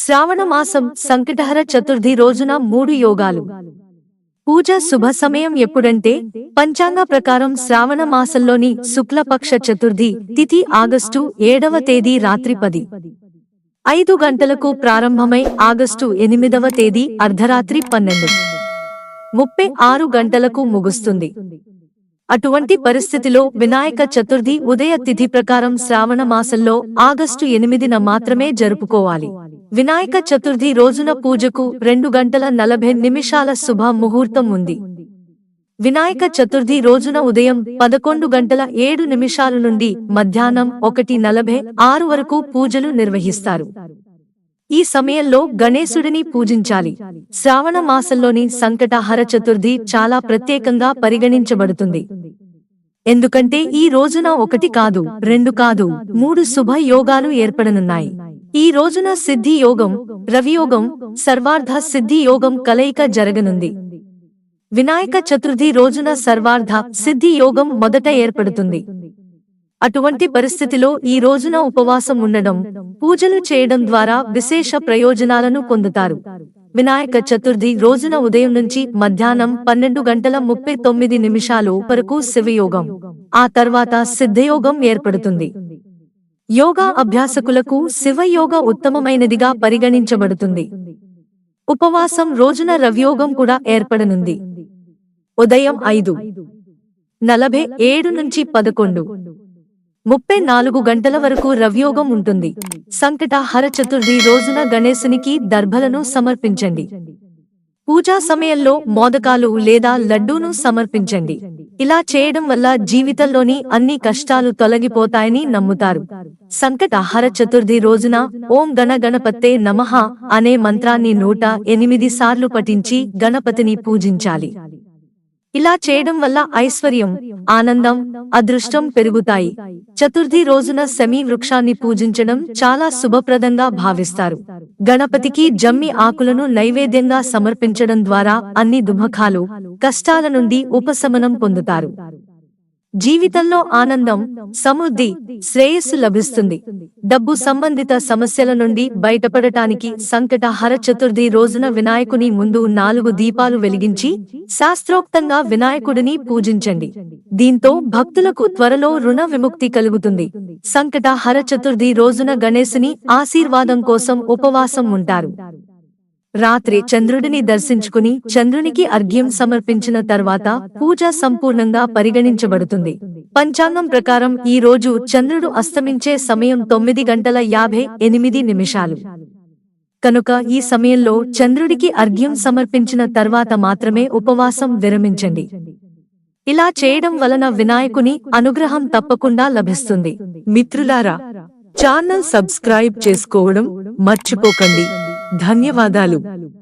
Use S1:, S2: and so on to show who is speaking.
S1: శ్రావణమాసం సంకటహర చతుర్థి రోజున మూడు యోగాలు. పూజ శుభ సమయం ఎప్పుడంటే పంచాంగ ప్రకారం శ్రావణ మాసంలోని శుక్లపక్ష చతుర్థి తిథి ఆగస్టు ఏడవ తేదీ రాత్రి పది. ఐదు గంటలకు ప్రారంభమై ఆగస్టు ఎనిమిదవ తేదీ అర్ధరాత్రి పన్నెండు. ముప్పై ఆరు గంటలకు ముగుస్తుంది. అటువంటి పరిస్థితిలో వినాయక చతుర్థి ఉదయ తిథి ప్రకారం శ్రావణ మాసంలో ఆగస్టు ఎనిమిదిన మాత్రమే జరుపుకోవాలి. వినాయక చతుర్థి రోజున పూజకు రెండు గంటల నలభై నిమిషాల శుభ ముహూర్తం ఉంది. వినాయక చతుర్థి రోజున ఉదయం పదకొండు గంటల ఏడు నిమిషాల నుండి మధ్యాహ్నం ఒకటి నలభై ఆరు వరకు పూజలు నిర్వహిస్తారు. ఈ సమయంలో గణేశుడిని పూజించాలి. శ్రావణ మాసంలోని సంకటహర చతుర్థి చాలా ప్రత్యేకంగా పరిగణించబడుతుంది. ఎందుకంటే ఈ రోజున ఒకటి కాదు రెండు కాదు మూడు శుభ యోగాలు ఏర్పడనున్నాయి. ఈ రోజున సిద్ధి యోగం రవియోగం సర్వార్ధ సిద్ధి యోగం కలయిక జరగనుంది. వినాయక చతుర్థి రోజున సర్వార్ధ సిద్ధి యోగం మొదట ఏర్పడుతుంది. అటువంటి పరిస్థితిలో ఈ రోజున ఉపవాసం ఉండడం పూజలు చేయడం ద్వారా విశేష ప్రయోజనాలను పొందుతారు. వినాయక చతుర్థి రోజున ఉదయం నుంచి మధ్యాహ్నం పన్నెండు గంటల ముప్పై తొమ్మిది నిమిషాలు వరకు శివయోగం. ఆ తర్వాత సిద్ధయోగం ఏర్పడుతుంది. యోగా అభ్యాసకులకు శివయోగ ఉత్తమమైనదిగా పరిగణించబడుతుంది. ఉపవాసం రోజున రవియోగం కూడా ఏర్పడనుంది. ఉదయం ఐదు నలభై ఏడు నుంచి పదకొండు ముప్పై నాలుగు గంటల వరకు రవ్యోగం ఉంటుంది. సంకట హర చతుర్థి రోజున గణేశునికి దర్భలను సమర్పించండి. పూజా సమయంలో మోదకాలు లేదా లడ్డూను సమర్పించండి. ఇలా చేయడం వల్ల జీవితంలోని అన్ని కష్టాలు తొలగిపోతాయని నమ్ముతారు. సంకట హర చతుర్థి రోజున ఓం గణ గణపతే నమః అనే మంత్రాన్ని నూట ఎనిమిది సార్లు పఠించి గణపతిని పూజించాలి. ఇలా చేయడం వల్ల ఐశ్వర్యం ఆనందం అదృష్టం పెరుగుతాయి. చతుర్థి రోజున శమీ వృక్షాన్ని పూజించడం చాలా శుభప్రదంగా భావిస్తారు. గణపతికి జమ్మి ఆకులను నైవేద్యంగా సమర్పించడం ద్వారా అన్ని దుమఖాలు కష్టాల నుండి ఉపశమనం పొందుతారు. జీవితంలో ఆనందం సమృద్ధి శ్రేయస్సు లభిస్తుంది. డబ్బు సంబంధిత సమస్యల నుండి బయటపడటానికి సంకట హర చతుర్థి రోజున వినాయకుని ముందు నాలుగు దీపాలు వెలిగించి శాస్త్రోక్తంగా వినాయకుడిని పూజించండి. దీంతో భక్తులకు త్వరలో రుణ విముక్తి కలుగుతుంది. సంకట హర చతుర్థి రోజున గణేశుని ఆశీర్వాదం కోసం ఉపవాసం ఉంటారు. రాత్రి చంద్రుడిని దర్శించుకుని చంద్రునికి అర్ఘ్యం సమర్పించిన తర్వాత పూజ సంపూర్ణంగా పరిగణించబడుతుంది. పంచాంగం ప్రకారం ఈ రోజు చంద్రుడు అస్తమించే సమయం తొమ్మిది గంటల యాభై ఎనిమిది నిమిషాలు. కనుక ఈ సమయంలో చంద్రుడికి అర్ఘ్యం సమర్పించిన తర్వాత మాత్రమే ఉపవాసం విరమించండి. ఇలా చేయడం వలన వినాయకుని అనుగ్రహం తప్పకుండా లభిస్తుంది. మిత్రులారా ఛానల్ సబ్స్క్రైబ్ చేసుకోవడం మర్చిపోకండి. ధన్యవాదాలు.